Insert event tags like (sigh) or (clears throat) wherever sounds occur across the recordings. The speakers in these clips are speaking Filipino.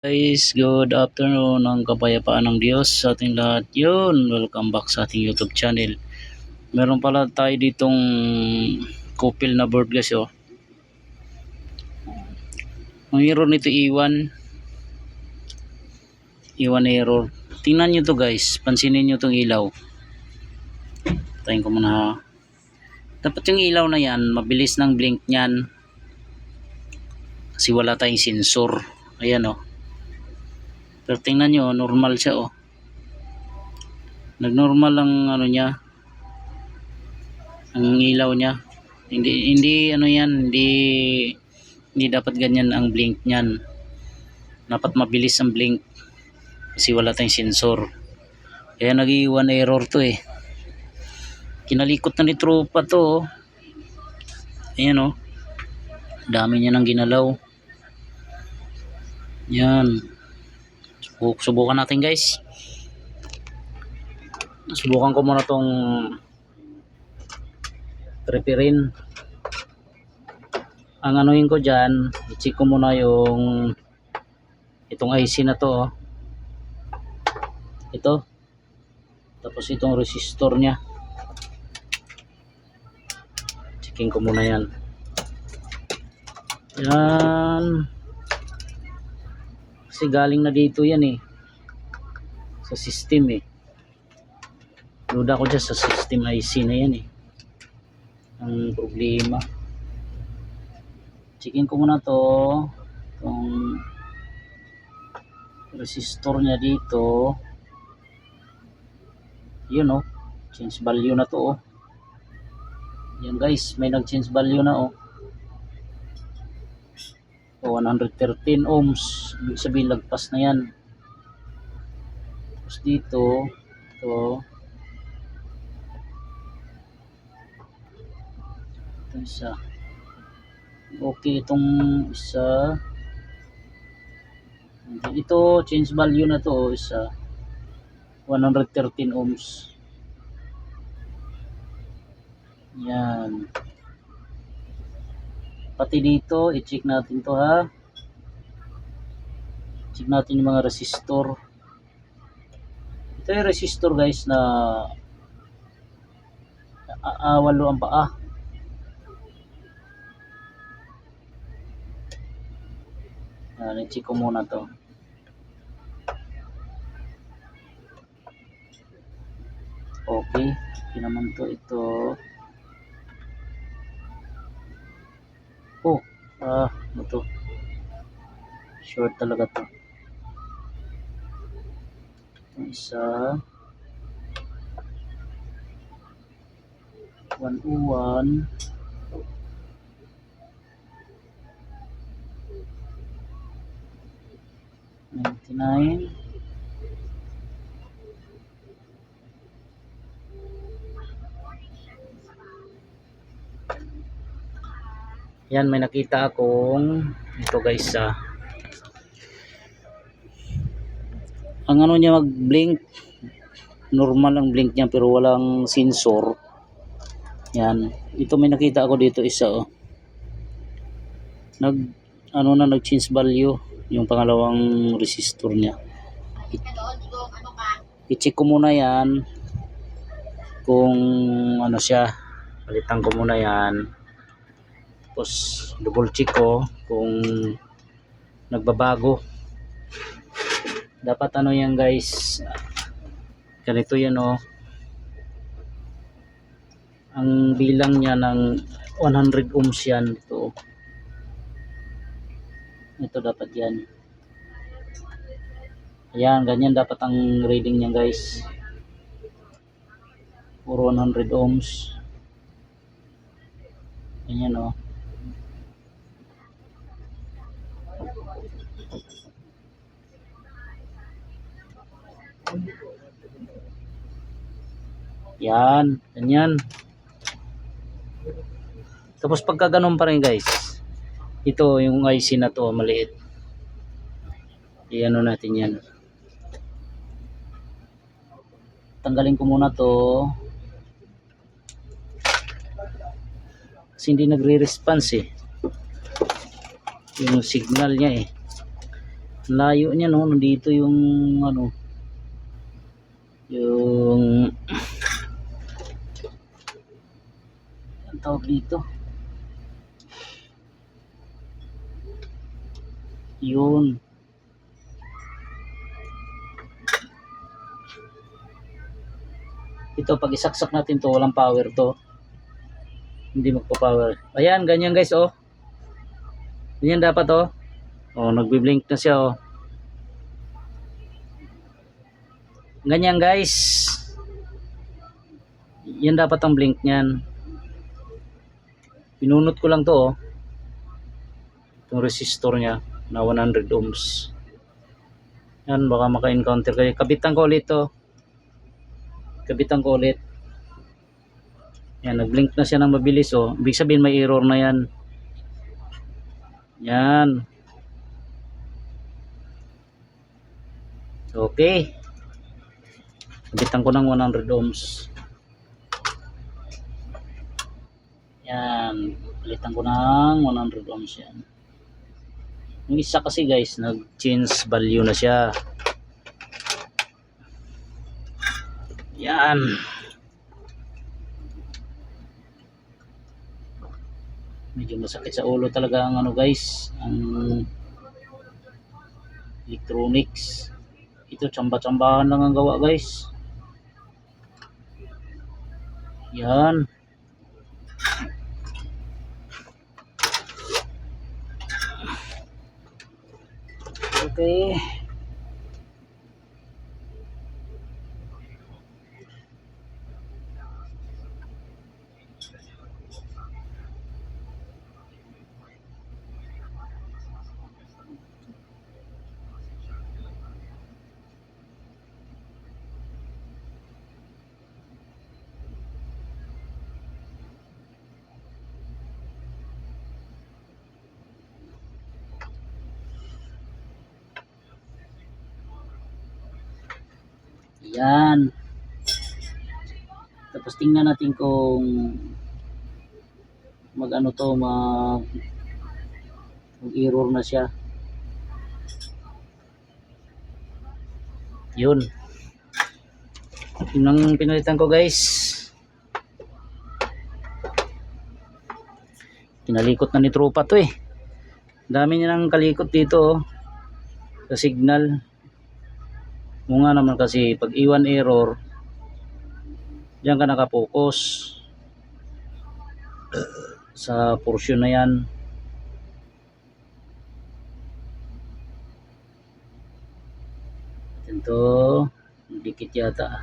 Guys, good afternoon ang kapayapaan ng Diyos sa ating lahat yun. Welcome back sa ating YouTube channel. Meron pala tayo ditong kupil na board guys oh. Ang error nito iwan. Iwan error. Tingnan nyo to guys. Pansinin nyo tong ilaw. Tayin ko muna ha. Dapat yung ilaw na yan, mabilis ng blink niyan. Kasi wala tayong sensor. Ayan oh. Pero tingnan nyo, normal siya oh. Nagnormal ang ano niya. Ang ilaw niya. Hindi hindi ano yan, hindi hindi dapat ganyan ang blink niyan. Dapat mabilis ang blink kasi wala tayong sensor. Kaya nag-iwan error to eh. Kinalikot na ni tropa to oh. Ayan oh. Dami niya nang ginalaw. Yan. Subuk- Subukan natin guys. Subukan ko muna tong prepirin. Ang anuhin ko dyan, i-check ko muna yung itong IC na to. Oh. Ito. Tapos itong resistor niya. Checking ko muna yan. Yan. Kasi galing na dito yan eh. Sa system eh. Duda ko dyan sa system IC na yan eh. Ang problema. Checking ko muna to. Itong resistor niya dito. Yun oh. Change value na to oh. Yan guys, may nag-change value na oh. O, 113 ohms. Ibig sabihin, lagpas na yan. Tapos dito, ito. Ito isa. Okay, itong isa. Ito, change value na to, isa. 113 ohms. Yan. Pati dito, i-check natin to ha. Check natin yung mga resistor. Ito yung resistor guys na aawalo ang paa. Yan, i-check ko muna to. Okay, okay naman to ito. Ah, ano to? Short talaga to. Isa. 101. Ninety-nine. Yan, may nakita akong ito guys ah. Ang ano niya mag-blink normal ang blink niya pero walang sensor. Yan. Ito may nakita ako dito isa oh. Nag ano na nag-change value yung pangalawang resistor niya. I-check ko muna yan kung ano siya. Palitan ko muna yan. Tapos double check ko kung nagbabago. Dapat ano yan guys. Ganito yan oh. Ang bilang niya ng 100 ohms yan. Ito. Ito dapat yan. Ayan, ganyan dapat ang reading niya guys. Puro 100 ohms. Ganyan oh. Yan, ganyan. Tapos pagka ganun pa rin guys, ito yung IC na to, maliit. Iano natin yan. Tanggalin ko muna to. Kasi hindi nagre-response eh. Yung signal niya eh. Layo niya no, nandito yung ano yung ang tawag dito? Yun. Ito pag isaksak natin to walang power to. Hindi magpo-power ayan ganyan guys oh. Ganyan dapat oh. Oh nagbi-blink na siya oh. Ganyan guys. Yan dapat ang blink niyan pinunot ko lang to oh. Itong resistor niya na 100 ohms. Yan baka maka-encounter kayo. Kabitan ko ulit to. Kabitan ko ulit. Yan nag-blink na siya ng mabilis oh. Ibig sabihin may error na yan. Yan. Okay. Kabitan ko ng 100 ohms yan palitan ko ng 100 ohms yan. Yung isa kasi guys nag change value na siya. Yan medyo masakit sa ulo talaga ang ano guys ang electronics. Ito tsamba-tsambahan lang ang gawa guys. Yan okay Yan. Tapos tingnan natin kung mag ano to, mag mag error na siya. Yun. Yun ang pinalitan ko guys. Kinalikot na ni tropa to eh. Dami niya nang kalikot dito oh. Sa signal. Kung nga naman kasi pag iwan error, diyan ka nakapokus (clears throat) sa portion na yan. Ito, nagdikit yata.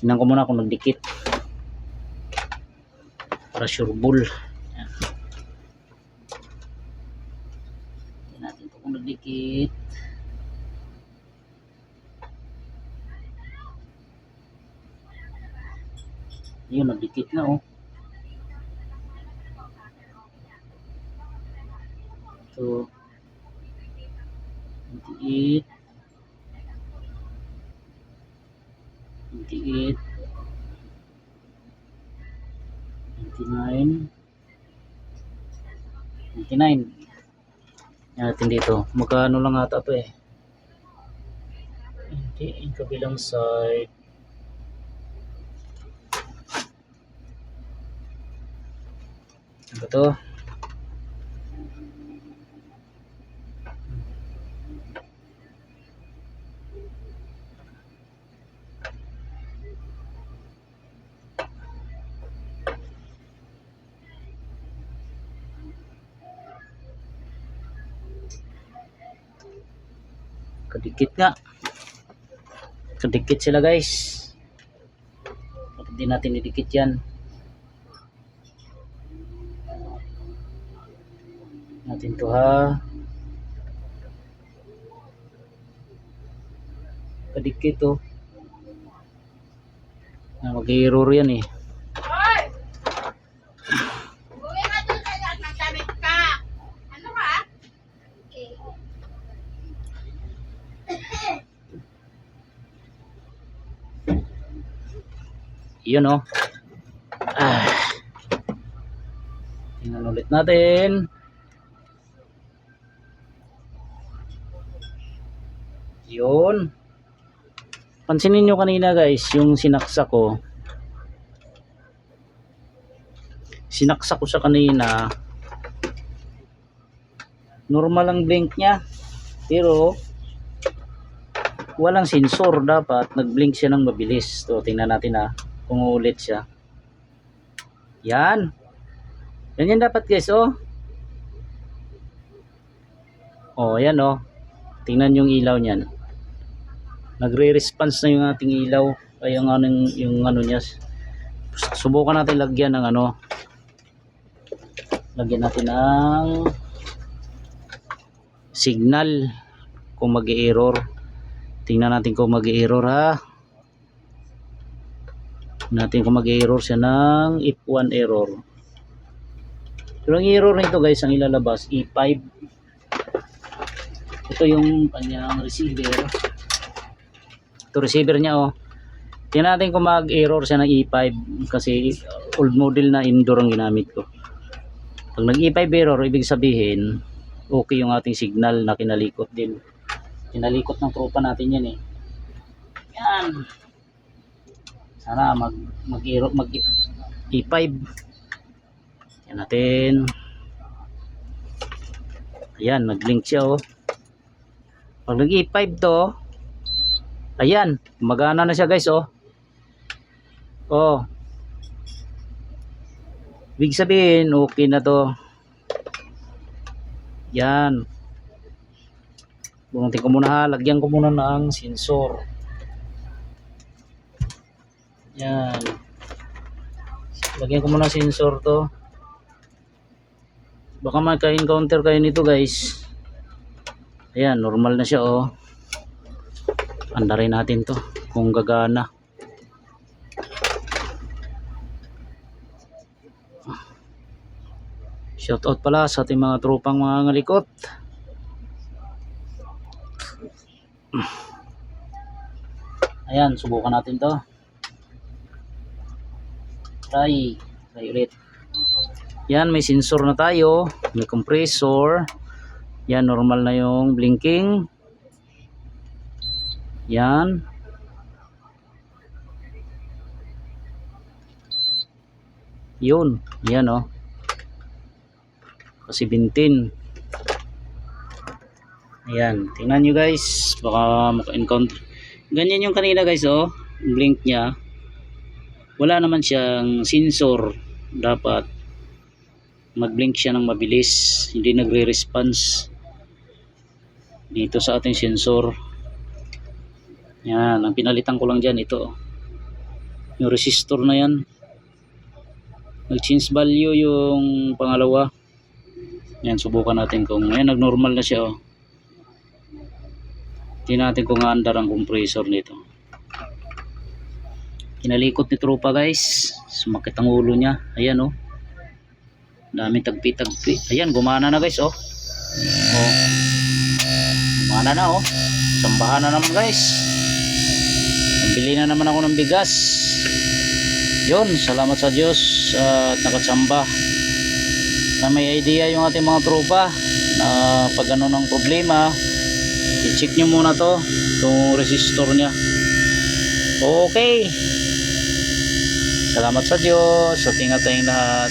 Tingnan ko muna kung nagdikit. Para sure bull. Tingnan natin ito kung nagdikit. Yun, nagdikit na oh. So, 28 28 29 29 Yan natin dito. Magkano lang ata to eh. Hindi, yung kabilang side. Ba to? Kadikit nga. Kadikit sila guys. Bakit di natin idikit yan? Natin to ha kadikit to na mag-error yan eh. Ano? Okay. (coughs) yun oh ah. tingnan ulit natin Yun. Pansinin nyo kanina guys, yung sinaksak ko. Sinaksak ko sa kanina. Normal ang blink niya. Pero, walang sensor dapat. Nag-blink siya ng mabilis. So, tingnan natin ha. Kung ulit siya. Yan. Ganyan dapat guys, oh. Oh, yan oh. Tingnan yung ilaw niyan. Nagre-response na yung ating ilaw. Ay yung anong yung ano niya. Subukan natin lagyan ng ano. Lagyan natin ng signal kung mag-error. Tingnan natin kung mag-error ha. Tingnan natin kung mag-error siya ng if 1 error. Pero ang error nito guys, ang ilalabas E5 ito yung kanyang receiver ito receiver niya oh. Tingnan natin kung mag-error siya ng E5 kasi old model na indoor ang ginamit ko. Pag nag E5 error ibig sabihin okay yung ating signal na kinalikot din. Kinalikot ng tropa natin yan eh. Yan. Sana mag mag error mag E5 yan natin. Ayan nag link siya oh. Pag nag E5 to, ayan, magana na siya guys, oh. Oh. Big sabihin, okay na to. Yan. Bungutin ko muna ha, lagyan ko muna ng sensor. Yan. Lagyan ko muna sensor to. Baka maka-encounter kayo nito guys. Ayan, normal na siya oh. Andarin natin to kung gagana. Shout out pala sa ating mga tropang mga ngalikot. Ayan, subukan natin to. Try. Try ulit. Yan, may sensor na tayo. May compressor. Yan, normal na yung blinking. Yan. Yun. Yan, oh. Kasi bintin. Ayan. Tingnan nyo guys. Baka maka-encounter. Ganyan yung kanina guys, oh. Blink niya. Wala naman siyang sensor. Dapat mag-blink siya ng mabilis. Hindi nagre-response dito sa ating sensor yan ang pinalitan ko lang dyan ito. Yung resistor na yan. Nag change value yung pangalawa. Yan subukan natin kung yan nag normal na siya oh. tingnan natin kung andar ang compressor nito. Kinalikot ni tropa guys. Sumakit ang ulo niya. Ayan oh. Dami tagpi tagpi ayan gumana na guys oh. Oh. Mana na oh. Sambahan na naman guys. Nabili na naman ako ng bigas. Yun, salamat sa Diyos uh, at nakatsamba. Na may idea yung ating mga tropa na pag ano ng problema, i-check nyo muna to, itong resistor niya. Okay. Salamat sa Diyos. Sa tingat tayong lahat.